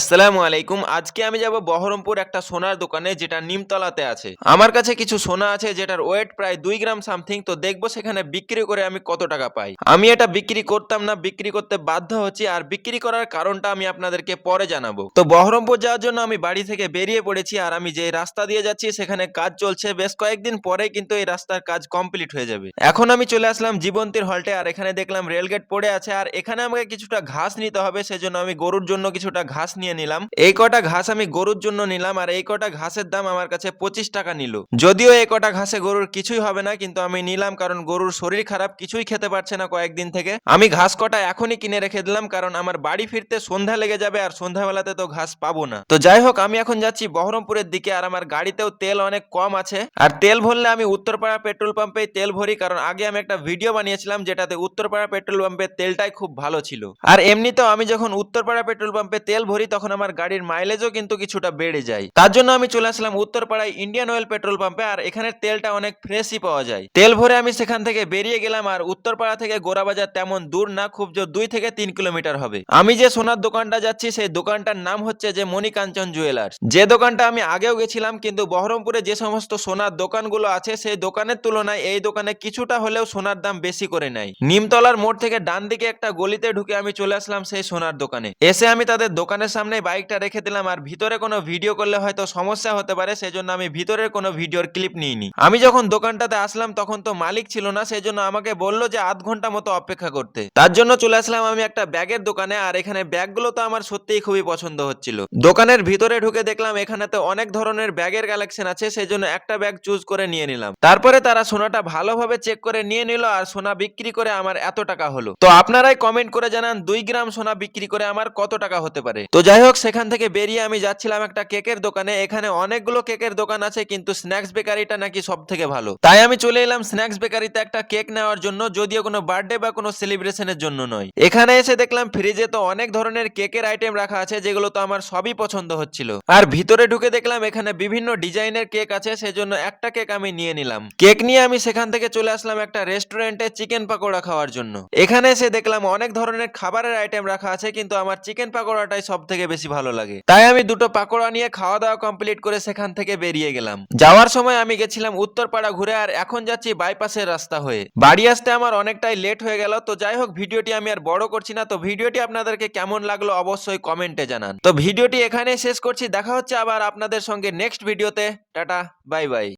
আসসালামু আলাইকুম। আজকে আমি যাব বহরমপুর একটা সোনার দোকানে, যেটা নিমতলাতে আছে। আমার কাছে কিছু সোনা আছে, যেটার ওয়েট প্রায় দুই গ্রাম সামথিং, তো দেখব সেখানে বিক্রি করে আমি কত টাকা পাই। আমি এটা বিক্রি করতাম না, বিক্রি করতে বাধ্য হচ্ছি, আর বিক্রি করার কারণটা আমি আপনাদেরকে পরে জানাব। তো বহরমপুর যাওয়ার জন্য আমি বাড়ি থেকে বেরিয়ে পড়েছি, আর আমি যে রাস্তা দিয়ে যাচ্ছি, সেখানে কাজ চলছে। বেশ কয়েকদিন পরে কিন্তু এই রাস্তার কাজ কমপ্লিট হয়ে যাবে। এখন আমি চলে আসলাম জীবন্তীর হলটে, আর এখানে দেখলাম রেলগেট পড়ে আছে, আর এখানে আমাকে কিছুটা ঘাস নিতে হবে, সেজন্য আমি গরুর জন্য কিছুটা ঘাস নিয়ে নিলাম। এই কটা ঘাস আমি গরুর জন্য নিলাম, আর এই কটা ঘাসের দাম আমার কাছে পঁচিশ টাকা নিল। যদিও এই কটা ঘাসে গরুর কিছুই হবে না, কিন্তু আমি নিলাম কারণ গরুর শরীর খারাপ, কিছুই খেতে পারছে না কয়েকদিন থেকে। আমি ঘাস কটা এখনই কিনে রেখে দিলাম কারণ আমার বাড়ি ফিরতে সন্ধ্যা লেগে যাবে আর সন্ধ্যাবেলাতে তো ঘাস পাবো না। তো যাই হোক, আমি এখন যাচ্ছি বহরমপুরের দিকে আর আমার গাড়িতেও তেল অনেক কম আছে। আর তেল ভরলে আমি উত্তরপাড়া পেট্রোল পাম্পেই তেল ভরি, কারণ আগে আমি একটা ভিডিও বানিয়েছিলাম যেটাতে উত্তরপাড়া পেট্রোল পাম্পের তেলটাই খুব ভালো ছিল। আর এমনিতেও আমি যখন উত্তরপাড়া পেট্রোল পাম্পে তেল ভরি তখন আমার গাড়ির মাইলেজও কিন্তু কিছুটা বেড়ে যায়। তার জন্য আমি চলে আসলাম উত্তরপাড়ায় ইন্ডিয়ান অয়েল পেট্রোল পাম্পে আর এখানে তেলটা অনেক ফ্রেশই পাওয়া যায়। তেল ভরে আমি সেখান থেকে বেরিয়ে গেলাম, আর উত্তরপাড়া থেকে গোরাবাজার তেমন দূর না, খুব জোর দুই থেকে তিন কিলোমিটার হবে। আমি যে সোনার দোকানটা যাচ্ছি, সেই দোকানটার নাম হচ্ছে যে মণিকাঞ্চন জুয়েলার্স যে দোকানটা আমি আগেও গেছিলাম, কিন্তু বহরমপুরে যে সমস্ত সোনার দোকানগুলো আছে, সেই দোকানের তুলনায় এই দোকানে কিছুটা হলেও সোনার দাম বেশি করে নেয়। নিমতলার মোড় থেকে ডান দিকে একটা গলিতে ঢুকে আমি চলে আসলাম সেই সোনার দোকানে। এসে আমি তাদের দোকানের সামনে বাইকটা রেখে দিলাম আর ভিতরে কোনো ভিডিও করলে হয়তো সমস্যা হতে পারে, সেজন্য আমি ভিতরের কোনো ভিডিওর ক্লিপ নিইনি। আমি যখন দোকানটাতে আসলাম তখন তো মালিক ছিল না, সেজন্য আমাকে বলল যে আধ ঘণ্টা মতো অপেক্ষা করতে। তার জন্য চলে আসলাম আমি একটা ব্যাগের দোকানে আর এখানে ব্যাগগুলো তো আমার সত্যিই খুবই পছন্দ হচ্ছিল। দোকানের ভিতরে ঢুকে দেখলাম এখানে তো অনেক ধরনের ব্যাগের কালেকশন আছে, সেজন্য একটা ব্যাগ চুজ করে নিয়ে নিলাম। তারপরে তারা সোনাটা ভালোভাবে চেক করে নিয়ে নিল আর সোনা বিক্রি করে আমার এত টাকা হলো। তো আপনারাই কমেন্ট করে জানান দুই গ্রাম সোনা বিক্রি করে আমার কত টাকা হতে পারে। তো যাই হোক, সেখান থেকে বেরিয়ে আমি যাচ্ছিলাম একটা কেকের দোকানে। এখানে অনেকগুলো কেকের দোকান আছে, কিন্তু স্ন্যাক্স বেকারিটা নাকি সব থেকে ভালো। তাই আমি চলে এলাম স্ন্যাক্স বেকারিতে একটা কেক নেওয়ার জন্য, যদিও কোনো বার্থডে বা কোনো সেলিব্রেশনের জন্য নয়। এখানে এসে দেখলাম ফ্রিজে তো অনেক ধরনের কেকের আইটেম রাখা আছে, যেগুলো তো আমার সবই পছন্দ হচ্ছিল। আর ভিতরে ঢুকে দেখলাম এখানে বিভিন্ন ডিজাইনের কেক আছে, সেজন্য একটা কেক আমি নিয়ে নিলাম। কেক নিয়ে আমি সেখান থেকে চলে আসলাম একটা রেস্টুরেন্টে চিকেন পাকোড়া খাওয়ার জন্য। এখানে এসে দেখলাম অনেক ধরনের খাবারের আইটেম রাখা আছে, কিন্তু আমার চিকেন পাকোড়াটাই সব থেকে বেশি ভালো লাগে। তাই আমি দুটো পাকোড়া নিয়ে খাওয়া দাওয়া কমপ্লিট করে সেখান থেকে বেরিয়ে গেলাম। যাওয়ার সময় আমি গেছিলাম উত্তরপাড়া ঘুরে আর এখন যাচ্ছি বাইপাসের রাস্তা হয়ে। বাড়ি আসতে আমার অনেকটাই লেট হয়ে গেল, তো যাই হোক, ভিডিওটি আমি আর বড় করছি না। তো ভিডিওটি আপনাদেরকে কেমন লাগল অবশ্যই কমেন্টে জানান। তো ভিডিওটি এখানেই শেষ করছি, দেখা হচ্ছে আবার আপনাদের সঙ্গে নেক্সট ভিডিওতে টাটা বাই বাই